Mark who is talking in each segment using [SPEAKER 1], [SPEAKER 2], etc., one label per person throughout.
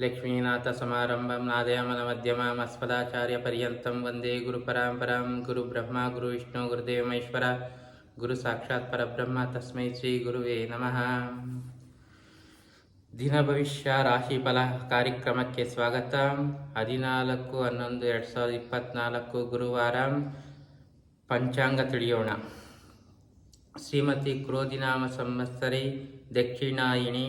[SPEAKER 1] लक्ष्मीनाथसमारम्भं नादयामनमध्यमामस्मदाचार्यपर्यन्तं वन्दे गुरुपराम्परां गुरुब्रह्मा गुरुविष्णु गुरुदेवमेश्वर गुरुसाक्षात् परब्रह्म तस्मै ಶ್ರೀಗುರುವೇ ನಮಃ ದಿನ ಭವಿಷ್ಯ ರಾಶಿ ಫಲ ಕಾರ್ಯಕ್ರಮಕ್ಕೆ ಸ್ವಾಗತ ಹದಿನಾಲ್ಕು ಹನ್ನೊಂದು ಎರಡು ಸಾವಿರದ ಇಪ್ಪತ್ತ್ನಾಲ್ಕು ಗುರುವಾರ ಪಂಚಾಂಗ ತಿಳಿಯೋಣ ಶ್ರೀಮತಿ ಕ್ರೋಧಿನಾಮ ಸಂವತ್ಸರಿ ದಕ್ಷಿಣಾಯಿಣಿ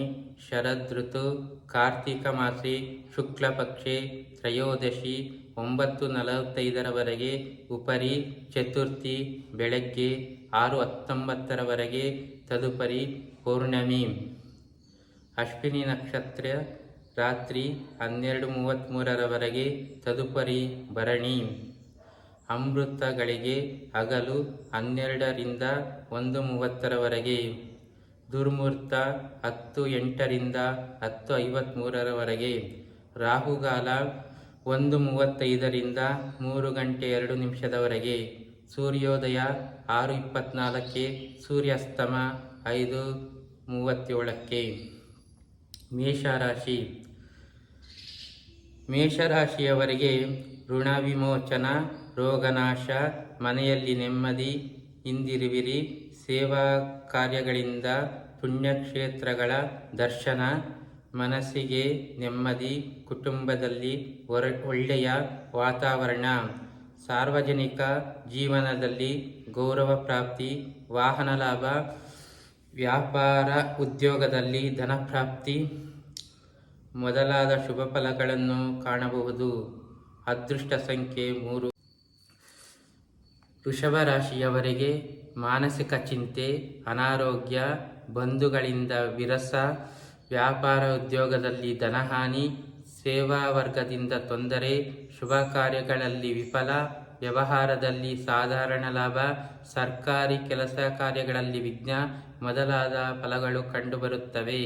[SPEAKER 1] ಶರದ್ ಋತು ಕಾರ್ತಿಕ ಮಾಸಿ, ಶುಕ್ಲಪಕ್ಷೆ, ತ್ರಯೋದಶಿ, ಒಂಬತ್ತು ನಲವತ್ತೈದರವರೆಗೆ, ಉಪರಿ, ಚತುರ್ಥಿ, ಬೆಳಗ್ಗೆ ಆರು ಹತ್ತೊಂಬತ್ತರವರೆಗೆ, ತದುಪರಿ ಪೌರ್ಣಮಿ. ಅಶ್ವಿನಿ ನಕ್ಷತ್ರ, ರಾತ್ರಿ ಹನ್ನೆರಡು ಮೂವತ್ತ್ಮೂರರವರೆಗೆ ತದುಪರಿ ಭರಣಿ. ಅಮೃತಗಳಿಗೆ ಹಗಲು ಹನ್ನೆರಡರಿಂದ ಒಂದು ಮೂವತ್ತರವರೆಗೆ. ದುರ್ಮುಹೂರ್ತ ಹತ್ತು ಎಂಟರಿಂದ ಹತ್ತು ಐವತ್ತ್ಮೂರರವರೆಗೆ ರಾಹುಗಾಲ ಒಂದು ಮೂವತ್ತೈದರಿಂದ ಮೂರು ಗಂಟೆ ಎರಡು ನಿಮಿಷದವರೆಗೆ ಸೂರ್ಯೋದಯ ಆರು ಇಪ್ಪತ್ತ್ನಾಲ್ಕಕ್ಕೆ ಸೂರ್ಯಾಸ್ತಮ ಐದು ಮೂವತ್ತೇಳಕ್ಕೆ. ಮೇಷರಾಶಿ. ಮೇಷರಾಶಿಯವರಿಗೆ ಋಣ ವಿಮೋಚನ ರೋಗನಾಶ, ಮನೆಯಲ್ಲಿ ನೆಮ್ಮದಿ ಹಿಂದಿರುವಿರಿ ಸೇವಾ ಕಾರ್ಯಗಳಿಂದ ಪುಣ್ಯಕ್ಷೇತ್ರಗಳ ದರ್ಶನ, ಮನಸ್ಸಿಗೆ ನೆಮ್ಮದಿ, ಕುಟುಂಬದಲ್ಲಿ ಹೊರ ಒಳ್ಳೆಯ ವಾತಾವರಣ, ಸಾರ್ವಜನಿಕ ಜೀವನದಲ್ಲಿ ಗೌರವ ಪ್ರಾಪ್ತಿ, ವಾಹನ ಲಾಭ, ವ್ಯಾಪಾರ ಉದ್ಯೋಗದಲ್ಲಿ ಧನಪ್ರಾಪ್ತಿ ಮೊದಲಾದ ಶುಭ ಫಲಗಳನ್ನು ಕಾಣಬಹುದು. ಅದೃಷ್ಟ ಸಂಖ್ಯೆ ಮೂರು. ವೃಷಭ ರಾಶಿಯವರಿಗೆ ಮಾನಸಿಕ ಚಿಂತೆ, ಅನಾರೋಗ್ಯ, ಬಂಧುಗಳಿಂದ ವಿರಸ, ವ್ಯಾಪಾರ ಉದ್ಯೋಗದಲ್ಲಿ ಧನಹಾನಿ, ಸೇವಾ ವರ್ಗದಿಂದ ತೊಂದರೆ, ಶುಭ ಕಾರ್ಯಗಳಲ್ಲಿ ವಿಫಲ, ವ್ಯವಹಾರದಲ್ಲಿ ಸಾಧಾರಣ ಲಾಭ, ಸರ್ಕಾರಿ ಕೆಲಸ ಕಾರ್ಯಗಳಲ್ಲಿ ವಿಘ್ನ ಮೊದಲಾದ ಫಲಗಳು ಕಂಡುಬರುತ್ತವೆ.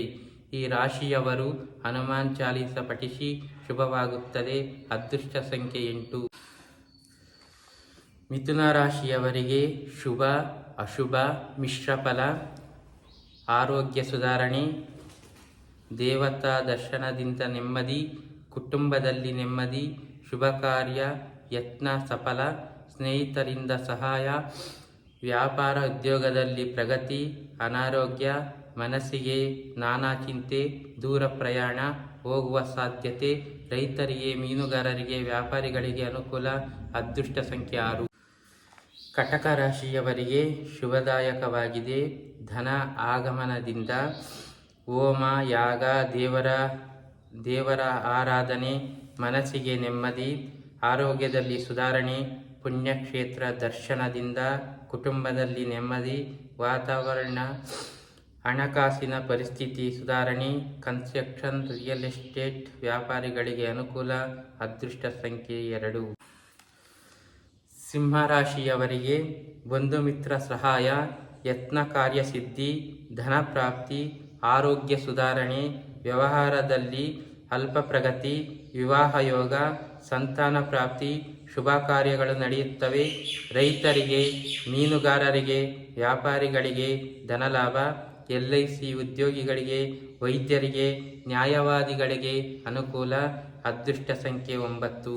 [SPEAKER 1] ಈ ರಾಶಿಯವರು ಹನುಮಾನ್ ಚಾಲಿಸ ಪಠಿಸಿ ಶುಭವಾಗುತ್ತದೆ. ಅದೃಷ್ಟ ಸಂಖ್ಯೆ ಎಂಟು. ಮಿಥುನ ರಾಶಿಯವರಿಗೆ ಶುಭ, ಅಶುಭ, ಮಿಶ್ರ ಫಲ, ಆರೋಗ್ಯ ಸುಧಾರಣೆ, ದೇವತಾ ದರ್ಶನದಿಂದ ನೆಮ್ಮದಿ, ಕುಟುಂಬದಲ್ಲಿ ನೆಮ್ಮದಿ, ಶುಭ ಕಾರ್ಯ, ಯತ್ನ ಸಫಲ, ಸ್ನೇಹಿತರಿಂದ ಸಹಾಯ, ವ್ಯಾಪಾರ ಉದ್ಯೋಗದಲ್ಲಿ ಪ್ರಗತಿ, ಅನಾರೋಗ್ಯ, ಮನಸ್ಸಿಗೆ ನಾನಾ ಚಿಂತೆ, ದೂರ ಪ್ರಯಾಣ, ಹೋಗುವ ಸಾಧ್ಯತೆ, ರೈತರಿಗೆ, ಮೀನುಗಾರರಿಗೆ, ವ್ಯಾಪಾರಿಗಳಿಗೆ ಅನುಕೂಲ, ಅದೃಷ್ಟ ಸಂಖ್ಯೆ ಆರು. ಕಟಕ ರಾಶಿಯವರಿಗೆ ಶುಭದಾಯಕವಾಗಿದೆ. ಧನ ಆಗಮನದಿಂದ ಓಮ ಯಾಗ, ದೇವರ ದೇವರ ಆರಾಧನೆ, ಮನಸ್ಸಿಗೆ ನೆಮ್ಮದಿ, ಆರೋಗ್ಯದಲ್ಲಿ ಸುಧಾರಣೆ, ಪುಣ್ಯಕ್ಷೇತ್ರ ದರ್ಶನದಿಂದ ಕುಟುಂಬದಲ್ಲಿ ನೆಮ್ಮದಿ, ವಾತಾವರಣ, ಹಣಕಾಸಿನ ಪರಿಸ್ಥಿತಿ ಸುಧಾರಣೆ, ಕನ್ಸ್ಟ್ರಕ್ಷನ್, ರಿಯಲ್ ಎಸ್ಟೇಟ್ ವ್ಯಾಪಾರಿಗಳಿಗೆ ಅನುಕೂಲ, ಅದೃಷ್ಟ ಸಂಖ್ಯೆ ಎರಡು. ಸಿಂಹರಾಶಿಯವರಿಗೆ ಬಂಧು ಮಿತ್ರ ಸಹಾಯ, ಯತ್ನ ಕಾರ್ಯಸಿದ್ಧಿ ಧನ ಪ್ರಾಪ್ತಿ, ಆರೋಗ್ಯ ಸುಧಾರಣೆ, ವ್ಯವಹಾರದಲ್ಲಿ ಅಲ್ಪ ಪ್ರಗತಿ, ವಿವಾಹ ಯೋಗ, ಸಂತಾನ ಪ್ರಾಪ್ತಿ, ಶುಭ ಕಾರ್ಯಗಳು ನಡೆಯುತ್ತವೆ. ರೈತರಿಗೆ, ಮೀನುಗಾರರಿಗೆ, ವ್ಯಾಪಾರಿಗಳಿಗೆ ಧನಲಾಭ ಎಲ್ ಐ ಸಿ ಉದ್ಯೋಗಿಗಳಿಗೆ, ವೈದ್ಯರಿಗೆ, ನ್ಯಾಯವಾದಿಗಳಿಗೆ ಅನುಕೂಲ. ಅದೃಷ್ಟ ಸಂಖ್ಯೆ ಒಂಬತ್ತು.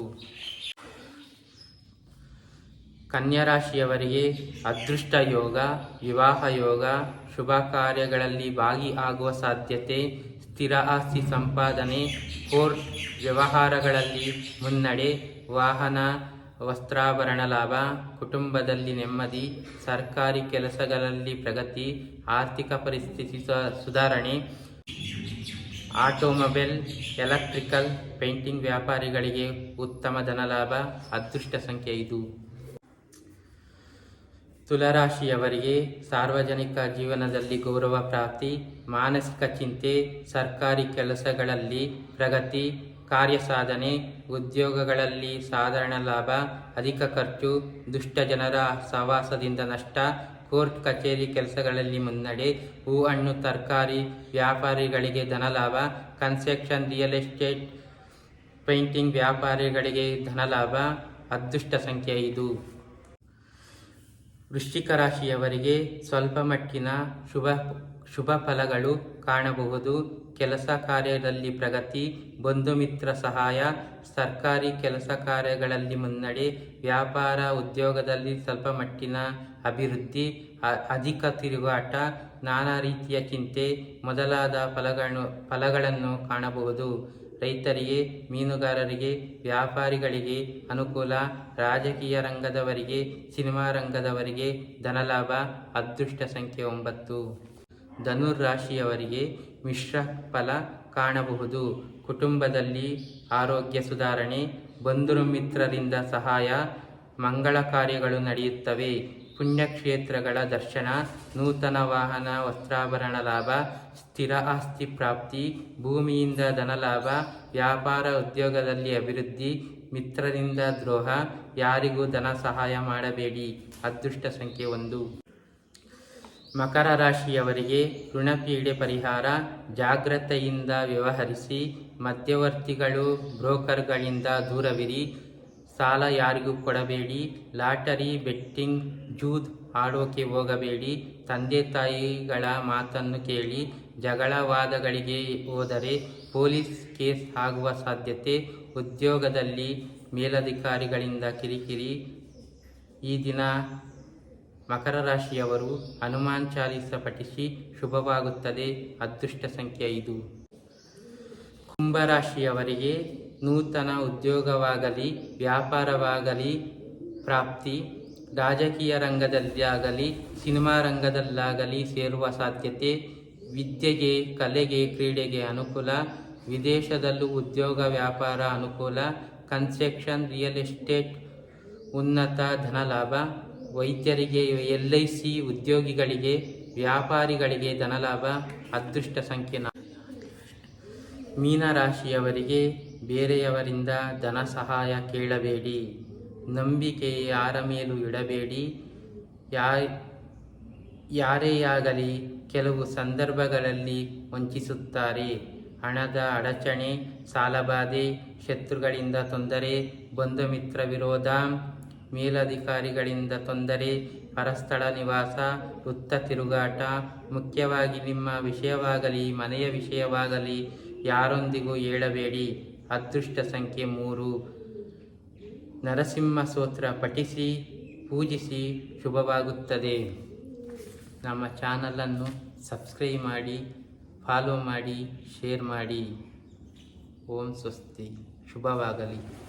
[SPEAKER 1] ಕನ್ಯಾ ರಾಶಿಯವರಿಗೆ ಅದೃಷ್ಟ ಯೋಗ ವಿವಾಹ ಯೋಗ ಶುಭ ಕಾರ್ಯಗಳಲ್ಲಿ ಭಾಗಿಯಾಗುವ ಸಾಧ್ಯತೆ, ಸ್ಥಿರ ಆಸ್ತಿ ಸಂಪಾದನೆ, ಕೋರ್ಟ್ ವ್ಯವಹಾರಗಳಲ್ಲಿ ಮುನ್ನಡೆ, ವಾಹನ, ವಸ್ತ್ರಾಭರಣ ಲಾಭ, ಕುಟುಂಬದಲ್ಲಿ ನೆಮ್ಮದಿ, ಸರ್ಕಾರಿ ಕೆಲಸಗಳಲ್ಲಿ ಪ್ರಗತಿ, ಆರ್ಥಿಕ ಪರಿಸ್ಥಿತಿ ಸುಧಾರಣೆ, ಆಟೋಮೊಬೈಲ್, ಎಲೆಕ್ಟ್ರಿಕಲ್, ಪೇಂಟಿಂಗ್ ವ್ಯಾಪಾರಿಗಳಿಗೆ ಉತ್ತಮ ಧನಲಾಭ, ಅದೃಷ್ಟ ಸಂಖ್ಯೆ ಐದು. ತುಲರಾಶಿಯವರಿಗೆ ಸಾರ್ವಜನಿಕ ಜೀವನದಲ್ಲಿ ಗೌರವ ಪ್ರಾಪ್ತಿ, ಮಾನಸಿಕ ಚಿಂತೆ, ಸರ್ಕಾರಿ ಕೆಲಸಗಳಲ್ಲಿ ಪ್ರಗತಿ ಕಾರ್ಯ ಸಾಧನೆ ಉದ್ಯೋಗಗಳಲ್ಲಿ ಸಾಧಾರಣ ಲಾಭ, ಅಧಿಕ ಖರ್ಚು ದುಷ್ಟ ಜನರ ಸಹವಾಸದಿಂದ ನಷ್ಟ, ಕೋರ್ಟ್ ಕಚೇರಿ ಕೆಲಸಗಳಲ್ಲಿ ಮುನ್ನಡೆ ಹೂ ಹಣ್ಣು ತರಕಾರಿ ವ್ಯಾಪಾರಿಗಳಿಗೆ ಧನಲಾಭ ಕನ್ಸ್ಟ್ರಕ್ಷನ್, ರಿಯಲ್ ಎಸ್ಟೇಟ್ ಪೇಂಟಿಂಗ್ ವ್ಯಾಪಾರಿಗಳಿಗೆ ಧನಲಾಭ ಅದೃಷ್ಟ ಸಂಖ್ಯೆ ಐದು. ವೃಶ್ಚಿಕ ರಾಶಿಯವರಿಗೆ ಸ್ವಲ್ಪ ಮಟ್ಟಿನ ಶುಭ ಶುಭ ಫಲಗಳು ಕಾಣಬಹುದು. ಕೆಲಸ ಕಾರ್ಯದಲ್ಲಿ ಪ್ರಗತಿ ಬಂಧು ಮಿತ್ರ ಸಹಾಯ, ಸರ್ಕಾರಿ ಕೆಲಸ ಕಾರ್ಯಗಳಲ್ಲಿ ಮುನ್ನಡೆ, ವ್ಯಾಪಾರ ಉದ್ಯೋಗದಲ್ಲಿ ಸ್ವಲ್ಪ ಮಟ್ಟಿನ ಅಭಿವೃದ್ಧಿ ಅಧಿಕ ತಿರುಗಾಟ, ನಾನಾ ರೀತಿಯ ಚಿಂತೆ ಮೊದಲಾದ ಫಲಗಳನ್ನು ಫಲಗಳನ್ನು ಕಾಣಬಹುದು. ರೈತರಿಗೆ, ಮೀನುಗಾರರಿಗೆ, ವ್ಯಾಪಾರಿಗಳಿಗೆ ಅನುಕೂಲ, ರಾಜಕೀಯ ರಂಗದವರಿಗೆ, ಸಿನಿಮಾ ರಂಗದವರಿಗೆ ಧನಲಾಭ, ಅದೃಷ್ಟ ಸಂಖ್ಯೆ ಒಂಬತ್ತು. ಧನುರಾಶಿಯವರಿಗೆ ಮಿಶ್ರ ಫಲ ಕಾಣಬಹುದು. ಕುಟುಂಬದಲ್ಲಿ ಆರೋಗ್ಯ ಸುಧಾರಣೆ, ಬಂಧು ಮಿತ್ರರಿಂದ ಸಹಾಯ, ಮಂಗಳ ಕಾರ್ಯಗಳು ನಡೆಯುತ್ತವೆ. ಪುಣ್ಯಕ್ಷೇತ್ರಗಳ ದರ್ಶನ, ನೂತನ ವಾಹನ, ವಸ್ತ್ರಾಭರಣ ಲಾಭ, ಸ್ಥಿರ ಆಸ್ತಿ ಪ್ರಾಪ್ತಿ, ಭೂಮಿಯಿಂದ ಧನಲಾಭ ವ್ಯಾಪಾರ ಉದ್ಯೋಗದಲ್ಲಿ ಅಭಿವೃದ್ಧಿ, ಮಿತ್ರರಿಂದ ದ್ರೋಹ, ಯಾರಿಗೂ ಧನ ಸಹಾಯ ಮಾಡಬೇಡಿ. ಅದೃಷ್ಟ ಸಂಖ್ಯೆ ಒಂದು. ಮಕರ ರಾಶಿಯವರಿಗೆ ಋಣಪೀಡೆ ಪರಿಹಾರ, ಜಾಗ್ರತೆಯಿಂದ ವ್ಯವಹರಿಸಿ, ಮಧ್ಯವರ್ತಿಗಳು, ಬ್ರೋಕರ್ಗಳಿಂದ ದೂರವಿರಿ, ಸಾಲ ಯಾರಿಗೂ ಕೊಡಬೇಡಿ, ಲಾಟರಿ, ಬೆಟ್ಟಿಂಗ್ ಜೂದ್ ಆಡೋಕೆ ಹೋಗಬೇಡಿ. ತಂದೆ ತಾಯಿಗಳ ಮಾತನ್ನು ಕೇಳಿ ಜಗಳವಾದಗಳಿಗೆ ಹೋದರೆ ಪೊಲೀಸ್ ಕೇಸ್ ಆಗುವ ಸಾಧ್ಯತೆ. ಉದ್ಯೋಗದಲ್ಲಿ ಮೇಲಧಿಕಾರಿಗಳಿಂದ ಕಿರಿಕಿರಿ. ಈ ದಿನ ಮಕರ ರಾಶಿಯವರು ಹನುಮಾನ್ ಚಾಲಿಸ ಪಠಿಸಿ ಶುಭವಾಗುತ್ತದೆ. ಅದೃಷ್ಟ ಸಂಖ್ಯೆ ಐದು. ಕುಂಭರಾಶಿಯವರಿಗೆ ನೂತನ ಉದ್ಯೋಗವಾಗಲಿ, ವ್ಯಾಪಾರವಾಗಲಿ ಪ್ರಾಪ್ತಿ ರಾಜಕೀಯ ರಂಗದಲ್ಲಿ ಆಗಲಿ ಸಿನಿಮಾ ರಂಗದಲ್ಲಾಗಲಿ ಸೇರುವ ಸಾಧ್ಯತೆ ವಿದ್ಯೆಗೆ, ಕಲೆಗೆ, ಕ್ರೀಡೆಗೆ ಅನುಕೂಲ, ವಿದೇಶದಲ್ಲೂ ಉದ್ಯೋಗ ವ್ಯಾಪಾರ ಅನುಕೂಲ, ಕನ್ಸ್ಟ್ರಕ್ಷನ್, ರಿಯಲ್ ಎಸ್ಟೇಟ್, ಉನ್ನತ ಧನಲಾಭ, ವೈದ್ಯರಿಗೆ, ಎಲ್ ಐ ಸಿ ಉದ್ಯೋಗಿಗಳಿಗೆ, ವ್ಯಾಪಾರಿಗಳಿಗೆ ಧನಲಾಭ, ಅದೃಷ್ಟ ಸಂಖ್ಯೆ ಮೀನರಾಶಿಯವರಿಗೆ ಬೇರೆಯವರಿಂದ ಧನ ಸಹಾಯ ಕೇಳಬೇಡಿ. ನಂಬಿಕೆ ಯಾರ ಮೇಲೂ ಇಡಬೇಡಿ. ಯಾ ಯಾರೇ ಆಗಲಿ ಕೆಲವು ಸಂದರ್ಭಗಳಲ್ಲಿ ವಂಚಿಸುತ್ತಾರೆ. ಹಣದ ಅಡಚಣೆ, ಸಾಲಬಾಧೆ, ಶತ್ರುಗಳಿಂದ ತೊಂದರೆ, ಬಂಧು ಮಿತ್ರ ವಿರೋಧ, ಮೇಲಧಿಕಾರಿಗಳಿಂದ ತೊಂದರೆ, ಪರಸ್ಥಳ ನಿವಾಸ, ವೃತ್ತ ತಿರುಗಾಟ, ಮುಖ್ಯವಾಗಿ ನಿಮ್ಮ ವಿಷಯವಾಗಲಿ, ಮನೆಯ ವಿಷಯವಾಗಲಿ, ಯಾರೊಂದಿಗೂ ಹೇಳಬೇಡಿ ಅದೃಷ್ಟ ಸಂಖ್ಯೆ ಮೂರು ನರಸಿಂಹ ಸ್ತೋತ್ರ ಪಠಿಸಿ, ಪೂಜಿಸಿ ಶುಭವಾಗುತ್ತದೆ. ನಮ್ಮ ಚಾನಲನ್ನು ಸಬ್ಸ್ಕ್ರೈಬ್ ಮಾಡಿ, ಫಾಲೋ ಮಾಡಿ, ಶೇರ್ ಮಾಡಿ. ಓಂ ಸ್ವಸ್ತಿ. ಶುಭವಾಗಲಿ.